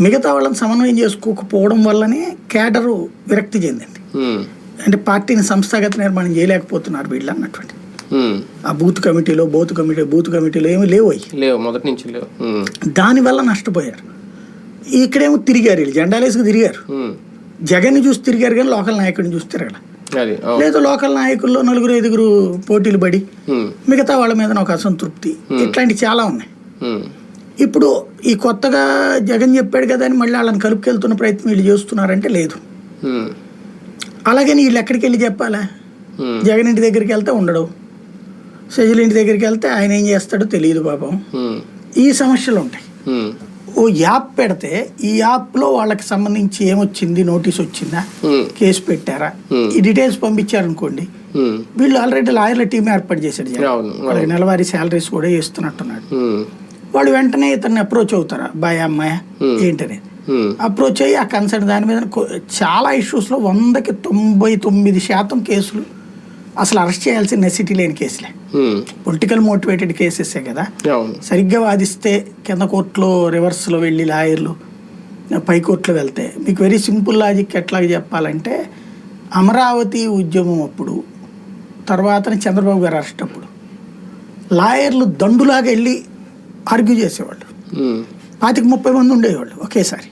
మిగతా వాళ్ళని సమన్వయం చేసుకోకపోవడం వల్లనే కేడరు విరక్తి చెందింది. అంటే పార్టీని సంస్థాగత నిర్మాణం చేయలేకపోతున్నారు వీళ్ళు అన్నటువంటి. ఆ బూత్ కమిటీలో బూత్ కమిటీ బూత్ కమిటీలో ఏమీ లేవు లేవు మొదటి నుంచి లేవు. దానివల్ల నష్టపోయారు. ఇక్కడేమో తిరిగారు వీళ్ళు జెండాలేసుకు తిరిగారు. జగన్ని చూసి తిరిగారు కానీ లోకల్ నాయకుడిని చూసి తిరగల. లేదు లోకల్ నాయకుల్లో నలుగురు ఐదుగురు పోటీలు పడి మిగతా వాళ్ళ మీద ఒక అసంతృప్తి. ఇట్లాంటివి చాలా ఉన్నాయి. ఇప్పుడు ఈ కొత్తగా జగన్ చెప్పాడు కదా అని మళ్ళీ వాళ్ళని కలుపుకెళ్తున్న ప్రయత్నం వీళ్ళు చేస్తున్నారంటే లేదు. ఉమ్, అలాగని వీళ్ళు ఎక్కడికి వెళ్ళి చెప్పాలా జగన్ ఇంటి దగ్గరికి వెళ్తే ఉండడు. సజిల్ ఇంటి దగ్గరికి వెళ్తే ఆయన ఏం చేస్తాడో తెలియదు పాపం. ఈ సమస్యలు ఉంటాయి. ఓ యాప్ పెడితే ఈ యాప్లో వాళ్ళకి సంబంధించి ఏమొచ్చింది? నోటీస్ వచ్చిందా? కేసు పెట్టారా. ఈ డీటెయిల్స్ పంపించారనుకోండి. వీళ్ళు ఆల్రెడీ లాయర్ల టీం ఏర్పాటు చేశాడు వాళ్ళకి నెలవారీ శాలరీస్ కూడా ఇస్తున్నట్టున్నాడు వాళ్ళు వెంటనే ఇతన్ని అప్రోచ్ అవుతారా? బాయ్ అమ్మాయ. ఏంటనేది అప్రోచ్ అయ్యి ఆ కన్సర్న్ దాని మీద చాలా ఇష్యూస్లో వందకి తొంభై తొమ్మిది శాతం కేసులు అసలు అరెస్ట్ చేయాల్సిన నెసిటీ లేని కేసులే. పొలిటికల్ మోటివేటెడ్ కేసెసే కదా? సరిగ్గా వాదిస్తే కింద కోర్టులో రివర్స్లో వెళ్ళి లాయర్లు పై కోర్టులో వెళ్తే మీకు వెరీ సింపుల్ లాజిక్ ఎట్లా చెప్పాలంటే అమరావతి ఉద్యమం అప్పుడు తర్వాత చంద్రబాబు గారు అరెస్ట్ అప్పుడు. లాయర్లు దండులాగా వెళ్ళి ఆర్గ్యూ చేసేవాళ్ళు. పాతిక ముప్పై మంది ఉండేవాళ్ళు ఒకేసారి.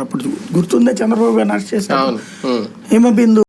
అప్పుడు గుర్తుందా చంద్రబాబు గారిని అరెస్ట్ చేశారు? అవును ఉమ్, హిమబిందు